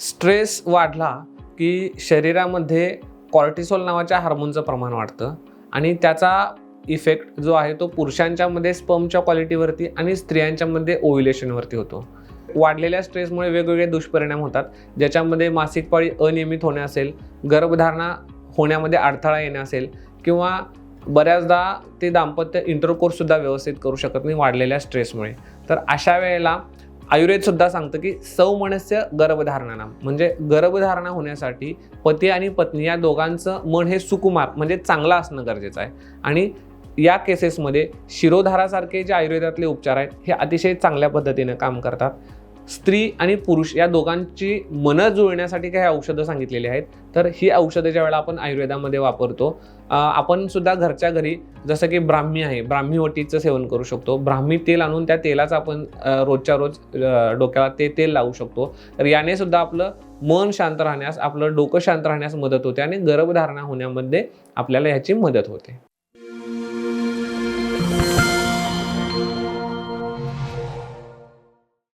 Stress वाढला की शरीरामध्ये कॉर्टिसोल नावाच्या हार्मोनचं प्रमाण वाढतं आणि त्याचा इफेक्ट जो आहे तो पुरुषांच्यामध्ये स्पर्मच्या क्वालिटीवरती आणि स्त्रियांच्यामध्ये ओव्युलेशनवरती होतो. वाढलेल्या स्ट्रेसमुळे वेगवेगळे दुष्परिणाम होतात ज्याच्यामध्ये मासिक पाळी अनियमित होणे असेल गर्भधारणा होण्यामध्ये अडथळा येणे असेल किंवा बऱ्याचदा ते दाम्पत्य इंटरकोर्ससुद्धा व्यवस्थित करू शकत नाही वाढलेल्या स्ट्रेसमुळे. तर अशा वेळेला आयुर्वेद सुद्धा सांगतं की सौमनस्य गर्भधारणा म्हणजे गर्भधारणा होण्यासाठी पती आणि पत्नी या दोघांचं मन हे सुकुमार म्हणजे चांगलं असणं गरजेचं आहे. आणि या केसेसमध्ये शिरोधारासारखे जे आयुर्वेदातले उपचार आहेत हे अतिशय चांगल्या पद्धतीने काम करतात. स्त्री आणि पुरुष या दोघांची मनं जुळण्यासाठी काही औषधं सांगितलेली आहेत. तर ही औषधं ज्या वेळेला आपण आयुर्वेदामध्ये वापरतो आपण सुद्धा घरच्या घरी जसं की ब्राह्मी आहे ब्राह्मी वटीचं सेवन करू शकतो. ब्राह्मी तेल आणून त्या तेलाचं आपण रोजच्या रोज डोक्याला ते तेल लावू शकतो. तर याने सुद्धा आपलं मन शांत राहण्यास आपलं डोकं शांत राहण्यास मदत होते आणि गर्भधारणा होण्यामध्ये आपल्याला ह्याची मदत होते.